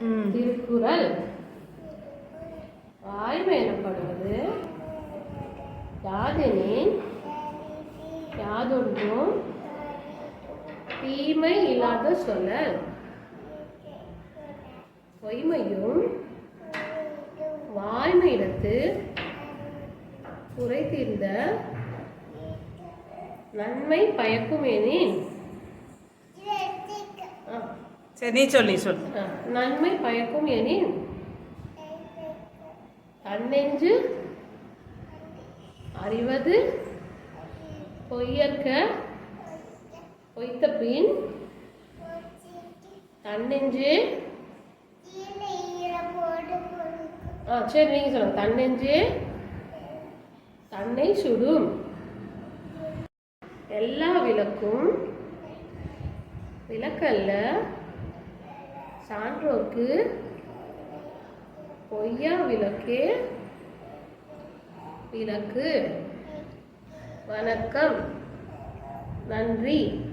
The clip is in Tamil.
திருக்குறள். வாய்மை எனப்படுவது யாதெனின் யாதொன்றும் தீமை இல்லாத சொல்லல். பொய்மையும் வாய்மையிடத்து குறைத்திருந்த நன்மை பயக்குமேனின் சரி நீ சொல் நீ சொல். ஆ, நன்மை பயக்கும் எனின் தன்னெஞ்சு அறிவது பொய்யற்க பொய்த்த பின் தன்னெஞ்சு ஆ சரி நீங்கள் சொல்லுங்க. தன்னெஞ்சு தன்னை சுடும் எல்லா விளக்கும் விளக்கல்ல சான்றோர்க்கு பொய்யா விளக்கு? விளக்கு. வணக்கம். நன்றி.